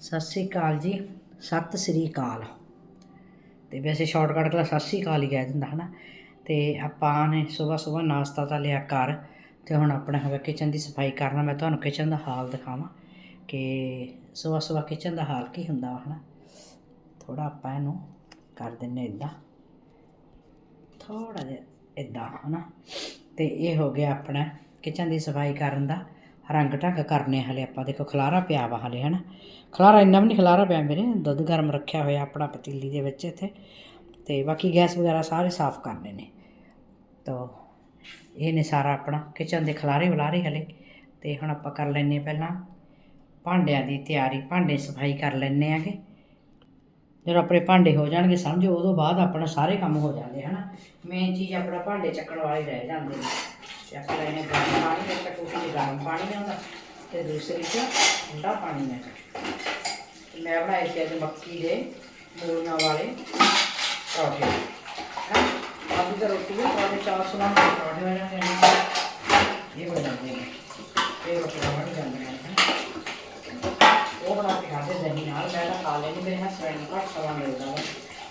ਸਤਿ ਸ੍ਰੀ ਅਕਾਲ ਜੀ, ਸਤਿ ਸ੍ਰੀ ਅਕਾਲ। ਤੇ ਵੈਸੇ ਸ਼ਾਰਟਕਟ ਕਲਾ ਸਤਿ ਸ੍ਰੀ ਅਕਾਲ ਹੀ ਕਹਿ ਦਿੰਦਾ, ਹਨਾ? ਤੇ ਆਪਾਂ ਨੇ ਸਵੇਰ ਸਵੇਰ ਨਾਸ਼ਤਾ ਤਾਂ ਲਿਆ ਕਰ ਤੇ ਹੁਣ ਆਪਣਾ ਹੈਗਾ ਕਿਚਨ ਦੀ ਸਫ਼ਾਈ ਕਰਨਾ, ਮੈਂ ਤੁਹਾਨੂੰ ਕਿਚਨ ਦਾ ਹਾਲ ਦਿਖਾਵਾਂ ਕਿ ਸਵੇਰ ਸਵੇਰ ਕਿਚਨ ਦਾ ਹਾਲ ਕੀ ਹੁੰਦਾ ਵਾ, ਹਨਾ? ਥੋੜਾ ਆਪਾਂ ਇਹਨੂੰ ਕਰ ਦਿੰਨੇ ਇਦਾਂ ਥੋੜਾ ਜਿਹਾ ਇਦਾਂ ਹਨਾ? ਤੇ ਇਹ ਹੋ ਗਿਆ ਆਪਣਾ ਕਿਚਨ ਦੀ ਸਫ਼ਾਈ ਕਰਨ ਦਾ। ਰੰਗ ਢੰਗ ਕਰਨੇ ਹਲੇ ਆਪਾਂ। ਦੇਖੋ, ਖਲਾਰਾ ਪਿਆ ਵਾ ਹਲੇ, ਹਨਾ? ਖਲਾਰਾ ਇੰਨਾ ਵੀ ਨਹੀਂ ਖਲਾਰਾ ਪਿਆ ਮੇਰੇ ਦੁੱਧ ਗਰਮ ਰੱਖਿਆ ਹੋਇਆ ਆਪਣਾ ਪਤੀਲੀ ਦੇ ਵਿੱਚ ਇੱਥੇ। ਤੇ ਬਾਕੀ ਗੈਸ ਵਗੈਰਾ ਸਾਰੇ ਸਾਫ਼ ਕਰਨੇ ਨੇ। ਤੋ ਇਹ ਨੇ ਸਾਰਾ ਆਪਣਾ ਕਿਚਨ ਦੇ ਖਲਾਰੇ ਵਲਾਰੇ ਹਲੇ। ਤੇ ਹੁਣ ਆਪਾਂ ਕਰ ਲੈਨੇ ਪਹਿਲਾਂ ਭਾਂਡਿਆਂ ਦੀ ਤਿਆਰੀ, ਭਾਂਡੇ ਸਫ਼ਾਈ ਕਰ ਲੈਨੇ ਆਗੇ। ਜਦੋਂ ਆਪਣੇ ਭਾਂਡੇ ਹੋ ਜਾਣਗੇ, ਸਮਝੋ, ਉਦੋਂ ਬਾਅਦ ਆਪਣਾ ਸਾਰੇ ਕੰਮ ਹੋ ਜਾਂਦੇ, ਹਨਾ? ਮੇਨ ਚੀਜ਼ ਆਪਣਾ ਭਾਂਡੇ ਚੱਕਣ ਵਾਲੇ ਰਹਿ ਜਾਂਦੇ ਨੇ। ਤੇ ਆਪਾਂ ਲੈਣੇ ਗਰਮ ਪਾਣੀ ਇੱਕ ਟੂਟੀ 'ਚ ਗਰਮ ਪਾਣੀ ਆਉਂਦਾ ਤੇ ਦੂਸਰੀ 'ਚ ਠੰਡਾ ਪਾਣੀ ਹੈ ਤੇ ਮੈਂ ਬਣਾਏ ਸੀ ਅੱਜ ਮੱਕੀ ਦੇ ਮੂਲੀਆਂ ਵਾਲੇ ਪਰੌਠੇ। ਹਾਂ? ਆਲੂ ਦਾ ਰੋਟੀ ਵੀ ਪਰੌਠੇ, ਚਾਰ ਸਮਾਨ ਦੇ ਪਰੌਠੇ ਹੋ ਜਾਂਦੇ ਨੇ। ਇਹ ਹੋ ਜਾਂਦੇ ਨੇ। ਇਹ ਰੋਟੀ ਬਣ ਜਾਂਦੇ ਨੇ। ਹੈਂ। ਉਹ ਬਣਾ ਕੇ ਖਾਦੇ ਦਹੀਂ ਨਾਲ। ਮੈਂ ਤਾਂ ਖਾ ਲੈਣੀ ਮੇਰੇ ਹਸਬੈਂਡ ਨੂੰ ਘੱਟ ਸਮਾਂ ਮਿਲਦਾ ਵਾ।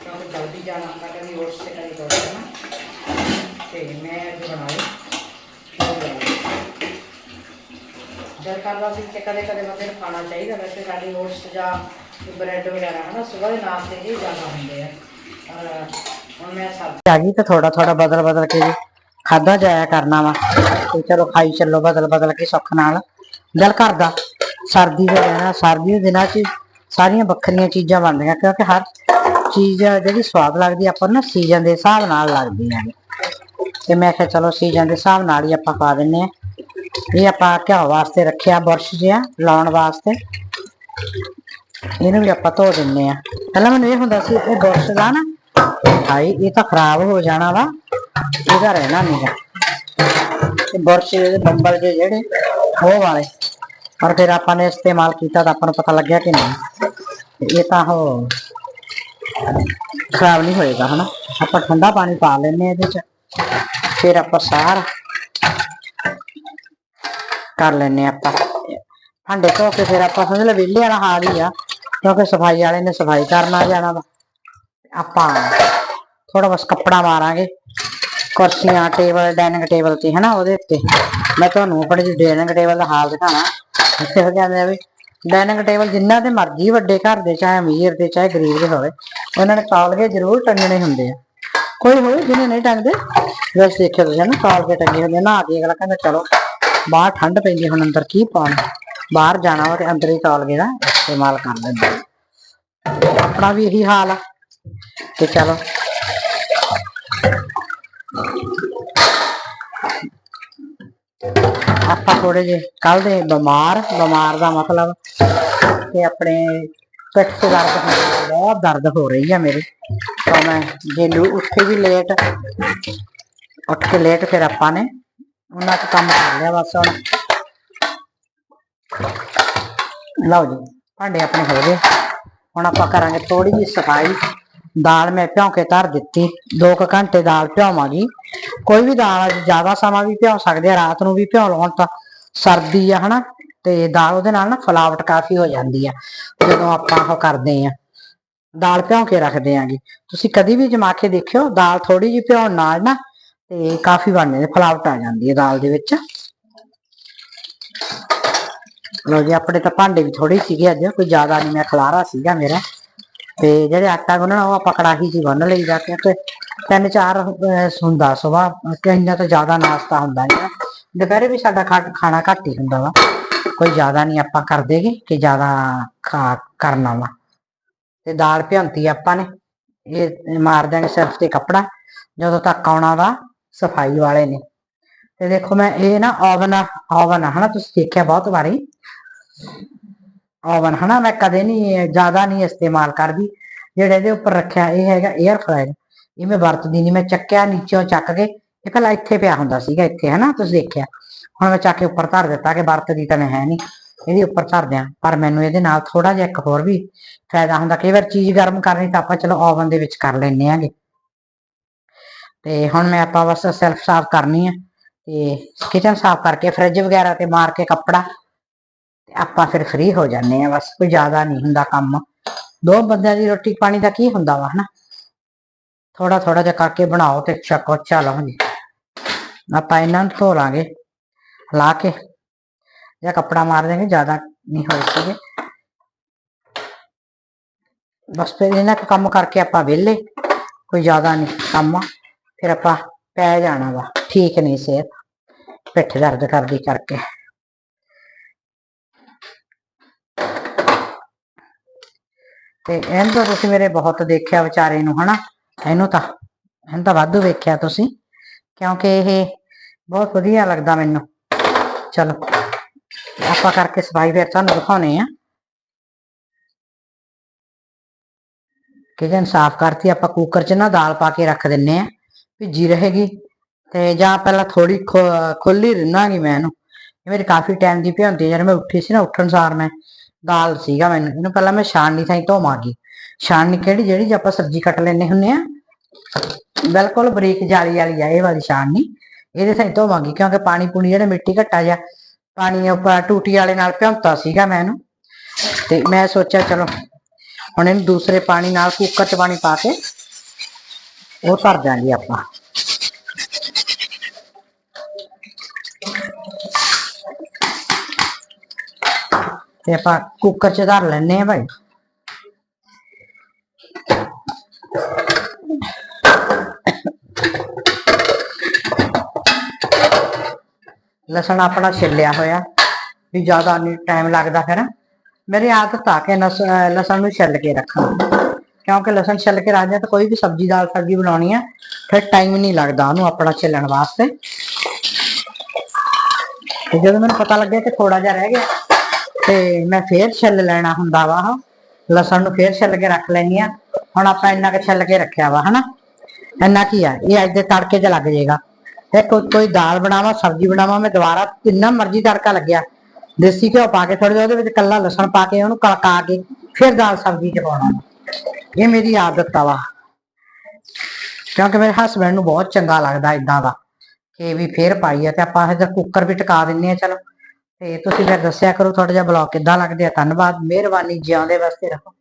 ਕਿਉਂਕਿ ਜਲਦੀ ਜਾਣਾ ਹੁੰਦਾ, ਕਦੀ ਓਟਸ ਤੇ ਕਦੀ ਕੁਛ ਕਰਦਾ ਸੀ ਕਿ ਕਦੇ ਕਦੇ ਬੰਦੇ ਨੂੰ ਖਾਣਾ ਚਾਹੀਦਾ, ਵੈਸੇ ਸਾਡੇ ਓਟਸ ਜਾਂ ਬ੍ਰੈਡ ਵਗੈਰਾ, ਹਨਾ, ਸਵੇਰ ਦੇ ਨਾਸ਼ਤੇ ਹੀ ਜ਼ਿਆਦਾ ਹੁੰਦੇ ਆ। ਪਰ ਹੁਣ ਮੈਂ ਸਬਜ਼ੀ ਆ ਗਈ ਤਾਂ ਥੋੜਾ ਥੋੜਾ ਬਦਲ ਬਦਲ ਕੇ ਖਾਦਾ ਜਾਇਆ ਕਰਨਾ ਵਾ। ਤੇ ਚਲੋ ਖਾਈ ਚੱਲੋ ਬਦਲ ਬਦਲ ਕੇ ਸੁੱਖ ਨਾਲ। ਦਿਲ ਕਰਦਾ। ਸਰਦੀ ਦੇ ਦਿਨਾਂ ਸਰਦੀ ਦੇ ਦਿਨਾਂ 'ਚ ਸਾਰੀਆਂ ਵੱਖਰੀਆਂ ਚੀਜ਼ਾਂ ਬਣਦੀਆਂ, ਕਿਉਂਕਿ ਹਰ ਚੀਜ਼ ਜਿਹੜੀ ਸਵਾਦ ਲੱਗਦੀ ਆਪਾਂ ਨੂੰ ਨਾ ਸੀਜ਼ਨ ਦੇ ਹਿਸਾਬ ਨਾਲ ਲੱਗਦੀ ਹੈ ਤੇ ਮੈਂ ਕਿਹਾ ਚਲੋ ਸੀਜ਼ਨ ਦੇ ਹਿਸਾਬ ਨਾਲ ਹੀ ਆਪਾਂ ਖਾ ਦਿੰਨੇ ਆ। ਇਹ ਆਪਾਂ ਘਿਓ ਵਾਸਤੇ ਰੱਖਿਆ, ਬੁਰਸ਼ ਜਿਹਾ ਲਾਉਣ ਵਾਸਤੇ। ਇਹਨੂੰ ਵੀ ਆਪਾਂ ਧੋ ਦਿੰਨੇ ਆ ਪਹਿਲਾਂ ਮੈਨੂੰ ਇਹ ਹੁੰਦਾ ਸੀ, ਇਹ ਬੁਰਸ਼ ਦਾ ਨਾ ਹਾਈ ਇਹ ਤਾਂ ਖਰਾਬ ਹੋ ਜਾਣਾ ਵਾ, ਇਹਦਾ ਰਹਿਣਾ ਨਹੀਂਗਾ ਤੇ ਬੁਰਸ਼ ਦੇ ਬੰਬਲ ਜਿਹੇ ਜਿਹੜੇ, ਉਹ ਵਾਲੇ। ਪਰ ਫਿਰ ਆਪਾਂ ਨੇ ਇਸਤੇਮਾਲ ਕੀਤਾ ਤਾਂ ਆਪਾਂ ਨੂੰ ਪਤਾ ਲੱਗਿਆ ਕਿ ਨਹੀਂ। ਇਹ ਤਾਂ ਉਹ ਖਰਾਬ ਨਹੀਂ ਹੋਏਗਾ, ਹਨਾ? ਆਪਾਂ ਠੰਡਾ ਪਾਣੀ ਪਾ ਲੈਨੇ ਆ ਇਹਦੇ ਚ। ਫਿਰ ਆਪਾਂ ਸਾਰਾ ਕਰ ਲੈਨੇ ਆਪਾਂ। ਭਾਂਡੇ ਧੋ ਕੇ ਫਿਰ ਆਪਾਂ ਸਮਝ ਲੈ ਵਿਹਲੇ ਵਾਲਾ ਹਾਲ ਹੀ ਆ, ਕਿਉਂਕਿ ਸਫ਼ਾਈ ਵਾਲੇ ਨੇ ਸਫ਼ਾਈ ਕਰਨ ਜਾਣਾ ਵਾ। ਆਪਾਂ ਥੋੜਾ ਬਸ ਕੱਪੜਾ ਮਾਰਾਂਗੇ, ਕੁਰਸੀਆਂ, ਟੇਬਲ ਡਾਈਨਿੰਗ ਟੇਬਲ ਤੇ, ਹਨਾ, ਉਹਦੇ ਉੱਤੇ। ਮੈਂ ਤੁਹਾਨੂੰ ਆਪਣੇ ਜੀ ਡਾਈਨਿੰਗ ਟੇਬਲ ਦਾ ਹਾਲ ਦਿਖਾਣਾ, ਇੱਥੇ ਹੋ ਜਾਂਦੇ ਆ ਵੀ ਡਾਈਨਿੰਗ ਟੇਬਲ ਜਿੰਨਾ ਦੇ ਮਰਜ਼ੀ ਵੱਡੇ ਘਰ ਦੇ, ਚਾਹੇ ਅਮੀਰ ਦੇ, ਚਾਹੇ ਗਰੀਬ ਦੇ ਹੋਵੇ, ਉਹਨਾਂ ਨੇ ਤੌਲਗੇ ਜ਼ਰੂਰ ਟੰਗਣੇ ਹੁੰਦੇ ਆ। ਕੋਈ ਹੋਵੇ, ਜਿਹਨੇ ਨਹੀਂ ਟੰਗਦੇ, ਵੈਸੇ ਦੇਖਿਓ ਤੁਸੀਂ ਨਾ ਤੌਲਗੇ ਟੰਗੇ ਹੁੰਦੇ ਆ। ਕੇ ਅਗਲਾ ਕਹਿੰਦਾ, ਚਲੋ ਬਾਹਰ ਠੰਡ ਪੈਂਦੀ ਹੁਣ ਅੰਦਰ ਕੀ ਪਾਉਣਾ? ਬਾਹਰ ਜਾਣਾ ਵਾ ਤੇ ਅੰਦਰ ਹੀ ਤੌਲਗੇ ਦਾ ਇਸਤੇਮਾਲ ਕਰ ਲੈਂਦੇ ਆਪਣਾ ਵੀ ਇਹੀ ਹਾਲ ਆ। ਤੇ ਚਲੋ। ਆਪਾਂ ਥੋੜੇ ਜੇ ਕੱਲ ਦੇ ਬਿਮਾਰ ਬਿਮਾਰ ਦਾ ਮਤਲਬ ਕਿ ਆਪਣੇ ਪਿੱਠ ਤੇ ਦਰਦ ਹੁੰਦਾ, ਬਹੁਤ ਦਰਦ ਹੋ ਰਹੀ ਆ ਮੇਰੇ। ਤਾਂ ਮੈਂ ਜੇ ਲੂ ਵੀ ਲੇਟ ਉੱਠ ਕੇ ਲੇਟ ਫਿਰ ਆਪਾਂ ਨੇ ਉਹਨਾਂ ਦਾ ਕੰਮ ਕਰ ਲਿਆ ਬਸ ਹੁਣ। ਲਓ ਜੀ, ਭਾਂਡੇ ਆਪਣੇ ਹੋ ਗਏ। ਹੁਣ ਆਪਾਂ ਕਰਾਂਗੇ ਥੋੜੀ ਜਿਹੀ ਸਫ਼ਾਈ। ਦਾਲ ਮੈਂ ਭਿਉਂ ਕੇ ਧਰ ਦਿੱਤੀ। 2 ਘੰਟੇ ਦਾਲ ਭਿਉਵਾਂਗੀ। ਕੋਈ ਵੀ ਦਾਲ ਜ਼ਿਆਦਾ ਸਮਾਂ ਵੀ ਭਿਉਂ ਸਕਦੇ ਆ, ਰਾਤ ਨੂੰ ਵੀ ਭਿਉਂ ਲਓ। ਹੁਣ ਤਾਂ ਸਰਦੀ ਆ, ਹਨਾ। ਤੇ ਦਾਲ ਉਹਦੇ ਨਾਲ ਨਾ ਫਲਾਵਟ ਕਾਫੀ ਹੋ ਜਾਂਦੀ ਆ। ਜਦੋਂ ਆਪਾਂ ਉਹ ਕਰਦੇ ਆ। ਦਾਲ ਭਿਉਂ ਕੇ ਰੱਖਦੇ ਆਂਗੇ। ਤੁਸੀਂ ਕਦੀ ਵੀ ਜਮਾ ਕੇ ਦੇਖਿਓ, ਦਾਲ ਥੋੜੀ ਜਿਹੀ ਭਿਉਣ ਨਾਲ ਨਾ ਤੇ ਕਾਫੀ ਬਣ ਨੇ ਫਲਾਵਟ ਆ ਜਾਂਦੀ ਹੈ ਦਾਲ ਦੇ ਵਿੱਚ। ਲੋ ਜੀ, ਆਪਣੇ ਤਾਂ ਭਾਂਡੇ ਵੀ ਥੋੜੇ ਸੀਗੇ ਅੱਜ, ਕੋਈ ਜ਼ਿਆਦਾ ਨਹੀਂ, ਮੈਂ ਖਲਾਰਾ ਸੀਗਾ ਮੇਰਾ। ਤੇ ਜਿਹੜੇ ਆਟਾ ਗੁੰਨਣਾ, ਉਹ ਆਪਾਂ ਕੜਾਹੀ 'ਚ ਬੰਨ ਲਈ ਜਾ ਕੇ ਤਿੰਨ ਚਾਰ ਹੁੰਦਾ ਸੁਬਾਹ ਇੰਨਾ ਤਾਂ ਜ਼ਿਆਦਾ ਨਾਸ਼ਤਾ ਹੁੰਦਾ ਨਹੀਂ ਦੁਪਹਿਰੇ ਵੀ ਸਾਡਾ ਖਾ- ਖਾਣਾ ਘੱਟ ਹੀ ਹੁੰਦਾ ਵਾ। ਕੋਈ ਜ਼ਿਆਦਾ ਨਹੀਂ, ਆਪਾਂ ਕਰਦੇਗੇ ਕਿ ਜ਼ਿਆਦਾ ਖਾ, ਕਰਨਾ ਵਾ। ਤੇ ਦਾਲ ਭਿਉਂਤੀ ਆਪਾਂ ਨੇ, ਇਹ ਮਾਰ ਦਿਆਂਗੇ ਸਿਰਫ ਤੇ ਕੱਪੜਾ, ਜਦੋਂ ਤੱਕ ਆਉਣਾ ਵਾ ਸਫ਼ਾਈ ਵਾਲੇ ਨੇ। ਤੇ ਦੇਖੋ ਮੈਂ ਇਹ ਨਾ ਓਵਨ ਓਵਨ ਹਨਾ? ਤੁਸੀਂ ਦੇਖਿਆ ਬਹੁਤ ਵਾਰੀ? ਓਵਨ ਹਨਾ? ਮੈਂ ਕਦੇ ਨਹੀਂ ਜ਼ਿਆਦਾ ਨਹੀਂ ਇਸਤੇਮਾਲ ਕਰਦੀ। ਜਿਹੜਾ ਇਹਦੇ ਉੱਪਰ ਰੱਖਿਆ, ਇਹ ਹੈਗਾ 에ਅਰ ਫਰਾਇਰ ਇਹ ਮੈਂ ਵਰਤਦੀ ਨਹੀਂ ਮੈਂ ਚੱਕਿਆ ਨੀਚੋਂ ਚੱਕ ਕੇ, ਇਹ ਪਹਿਲਾਂ ਇੱਥੇ ਪਿਆ ਹੁੰਦਾ ਸੀਗਾ ਇੱਥੇ, ਹਨਾ? ਤੁਸੀਂ ਦੇਖਿਆ। ਹੁਣ ਮੈਂ ਚੱਕ ਕੇ ਉੱਪਰ ਧਰ ਦਿੱਤਾ ਕਿ ਵਰਤਦੀ ਤਾਂ ਮੈਂ ਹੈ ਨਹੀਂ ਇਹਦੇ ਉੱਪਰ ਧਰ ਦਿਆਂ। ਪਰ ਮੈਨੂੰ ਇਹਦੇ ਨਾਲ ਥੋੜਾ ਜਿਹਾ ਇੱਕ ਹੋਰ ਵੀ ਫਾਇਦਾ ਹੁੰਦਾ। ਕਈ ਵਾਰ ਚੀਜ਼ ਗਰਮ ਕਰਨੀ ਤਾਂ ਆਪਾਂ, ਚਲੋ ਓਵਨ ਦੇ ਵਿੱਚ ਕਰ ਲੈਨੇ ਆਂਗੇ। ਤੇ ਹੁਣ ਮੈਂ ਆਪਾਂ ਬਸ ਸੈਲਫ ਸਾਫ਼ ਕਰਨੀ ਆ ਤੇ ਕਿਚਨ ਸਾਫ਼ ਕਰਕੇ ਫ੍ਰਿਜ ਵਗੈਰਾ ਤੇ ਮਾਰ ਕੇ ਕੱਪੜਾ ਤੇ ਆਪਾਂ ਫਿਰ ਫ੍ਰੀ ਹੋ ਜਾਂਦੇ ਆ, ਬਸ ਕੋਈ ਜ਼ਿਆਦਾ ਨਹੀਂ ਹੁੰਦਾ ਕੰਮ। ਦੋ ਬੰਦਿਆਂ ਦੀ ਰੋਟੀ ਪਾਣੀ ਦਾ ਕੀ ਹੁੰਦਾ ਵਾ, ਹਨਾ? ਥੋੜਾ ਥੋੜਾ ਜਿਹਾ ਕਰਕੇ ਬਣਾਓ ਤੇ ਛਕੋ ਚਲੋ ਜੀ। ਆਪਾਂ ਇਹਨਾਂ ਨੂੰ ਧੋ ਲਾਂਗੇ, ਲਾ ਕੇ ਜਾਂ ਕੱਪੜਾ ਮਾਰ ਦੇਂਗੇ ਜ਼ਿਆਦਾ ਨਹੀਂ ਹੋਏ ਸੀਗੇ। ਬਸ ਫਿਰ ਇਹਨਾਂ ਕੁ ਕੰਮ ਕਰਕੇ ਆਪਾਂ ਵਿਹਲੇ, ਕੋਈ ਜ਼ਿਆਦਾ ਨਹੀਂ ਕੰਮ। ਫਿਰ ਆਪਾਂ ਪੈ ਜਾਣਾ ਵਾ। ਠੀਕ ਨਹੀਂ ਸਿਹਤ। ਪਿੱਠ ਦਰਦ ਕਰਦੀ ਕਰਕੇ। ਤੇ ਇਹਨੂੰ ਤਾਂ ਤੁਸੀਂ ਮੇਰੇ ਬਹੁਤ ਦੇਖਿਆ ਵਿਚਾਰੇ ਨੂੰ, ਹਨਾ? ਇਹਨੂੰ ਤਾਂ ਇਹਨੂੰ ਤਾਂ ਵਾਧੂ ਵੇਖਿਆ ਤੁਸੀਂ। ਕਿਉਂਕਿ ਇਹ ਬਹੁਤ ਵਧੀਆ ਲੱਗਦਾ ਮੈਨੂੰ। ਚਲੋ, ਆਪਾਂ ਕਰਕੇ ਸਫ਼ਾਈ ਫਿਰ ਤੁਹਾਨੂੰ ਦਿਖਾਉਣੇ ਆ। ਕਿਚਨ ਸਾਫ਼ ਕਰਤੀ, ਆਪਾਂ ਕੁੱਕਰ 'ਚ ਨਾ ਦਾਲ ਪਾ ਕੇ ਰੱਖ ਦਿੰਨੇ ਆ। ਭਿੱਜੀ ਰਹੇਗੀ ਤੇ ਜਾਂ ਪਹਿਲਾਂ ਥੋੜੀ ਖੁੱਲੀ ਰਿੰਨਾਂਗੀ ਮੈਂ ਇਹਨੂੰ। ਇਹ ਮੇਰੀ ਕਾਫੀ ਟਾਈਮ ਦੀ ਭਿਉਂਦੀ ਜਦ ਮੈਂ ਉੱਠੀ ਸੀ ਨਾ, ਉੱਠਣ ਸਾਰ ਮੈਂ ਦਾਲ ਸੀਗਾ ਮੈਨੂੰ। ਇਹਨੂੰ ਪਹਿਲਾਂ ਮੈਂ ਛਾਣਨੀ ਥਾਈ ਧੋਵਾਂਗੀ। ਛਾਣਨੀ ਕਿਹੜੀ, ਜਿਹੜੀ ਆਪਾਂ ਸਬਜ਼ੀ ਕੱਟ ਲੈਨੇ ਹੁੰਨੇ ਆ, ਬਿਲਕੁਲ ਬਰੀਕ ਜਾਲੀ ਵਾਲੀ ਆ, ਇਹ ਵਾਲੀ ਛਾਣਨੀ ਇਹਦੇ ਥਾਈ ਧੋਵਾਂਗੀ, ਕਿਉਂਕਿ ਪਾਣੀ ਪੂਣੀ ਜਿਹੜਾ ਮਿੱਟੀ ਘੱਟਾ ਜਾ ਪਾਣੀ ਉੱਪਰ ਟੂਟੀ ਵਾਲੇ ਨਾਲ ਭਿਉਂਤਾ ਸੀਗਾ ਮੈਂ ਇਹਨੂੰ। ਤੇ ਮੈਂ ਸੋਚਿਆ ਚਲੋ, ਹੁਣ ਇਹਨੂੰ ਦੂਸਰੇ ਪਾਣੀ ਨਾਲ ਕੁੱਕਰ 'ਚ ਪਾਣੀ ਪਾ ਕੇ ਉਹ ਧਰ ਜਾਂਗੇ ਆਪਾਂ। ਤੇ ਆਪਾਂ ਕੁੱਕਰ 'ਚ ਧਰ ਲੈਣੇ ਆ ਭਾਈ। ਲਸਣ ਆਪਣਾ ਛਿੱਲਿਆ ਹੋਇਆ, ਵੀ ਜ਼ਿਆਦਾ ਨਹੀਂ ਟਾਈਮ ਲੱਗਦਾ ਫਿਰ। ਮੇਰੀ ਆਦਤ ਆ ਕਿ ਲਸ- ਅਹ ਲਸਣ ਨੂੰ ਛਿੱਲ ਕੇ ਰੱਖਾਂ। ਕਿਉਂਕਿ ਲਸਣ ਛਿੱਲ ਕੇ ਰੱਖਦੇ ਦਿਆਂ ਤਾਂ ਕੋਈ ਵੀ ਸਬਜ਼ੀ, ਦਾਲ, ਸਬਜ਼ੀ ਬਣਾਉਣੀ ਆ, ਫਿਰ ਟਾਈਮ ਨਹੀਂ ਲੱਗਦਾ ਉਹਨੂੰ ਆਪਣਾ ਛਿੱਲਣ ਵਾਸਤੇ। ਤੇ ਜਦੋਂ ਮੈਨੂੰ ਪਤਾ ਲੱਗਿਆ ਕਿ ਥੋੜਾ ਜਿਹਾ ਰਹਿ ਗਿਆ, ਤੇ ਮੈਂ ਫੇਰ ਛਿੱਲ ਲੈਣਾ ਹੁੰਦਾ ਵਾ ਲਸਣ ਨੂੰ ਫੇਰ ਛਿੱਲ ਕੇ ਰੱਖ ਲੈਣੀ ਆ। ਹੁਣ ਆਪਾਂ ਇੰਨਾ ਕੁ ਛਿੱਲ ਕੇ ਰੱਖਿਆ ਵਾ, ਹਨਾ? ਇੰਨਾ ਕੀ ਆ, ਇਹ ਅੱਜ ਦੇ ਤੜਕੇ 'ਚ ਲੱਗ ਜਾਏਗਾ। ਤੇ ਕੋਈ ਕੋਈ ਦਾਲ ਬਣਾਵਾਂ, ਸਬਜ਼ੀ ਬਣਾਵਾਂ, ਮੈਂ ਦੁਬਾਰਾ ਜਿੰਨਾ ਮਰਜ਼ੀ ਤੜਕਾ ਲੱਗਿਆ, ਦੇਸੀ ਘਿਓ ਪਾ ਕੇ ਥੋੜਾ ਜਿਹਾ ਉਹਦੇ ਵਿੱਚ ਕੱਲਾ ਲਸਣ ਪਾ ਕੇ ਉਹਨੂੰ ਕਲਕਾ ਕੇ, ਫਿਰ ਦਾਲ, ਸਬਜ਼ੀ 'ਚ ਪਾਉਣਾ। ਇਹ ਮੇਰੀ ਆਦਤ ਆ ਵਾ। ਕਿਉਂਕਿ ਮੇਰੇ ਹਸਬੰਡ ਨੂੰ ਬਹੁਤ ਚੰਗਾ ਲੱਗਦਾ ਇਦਾਂ ਦਾ ਕਿ ਵੀ ਫੇਰ ਪਾਈ ਆ ਤੇ ਆਪਾਂ ਇਹਦਾ ਕੁੱਕਰ ਵੀ ਟਿਕਾ ਦਿੰਨੇ ਆ, ਚਲੋ। ਤੇ ਤੁਸੀਂ ਫਿਰ ਦੱਸਿਆ ਕਰੋ ਥੋੜਾ ਜਿਹਾ ਬਲੌਗ ਕਿੱਦਾਂ ਲੱਗਦੇ ਆ। ਧੰਨਵਾਦ, ਮਿਹਰਬਾਨੀ, ਜਿਉਂਦੇ ਵਾਸਤੇ ਰਹੋ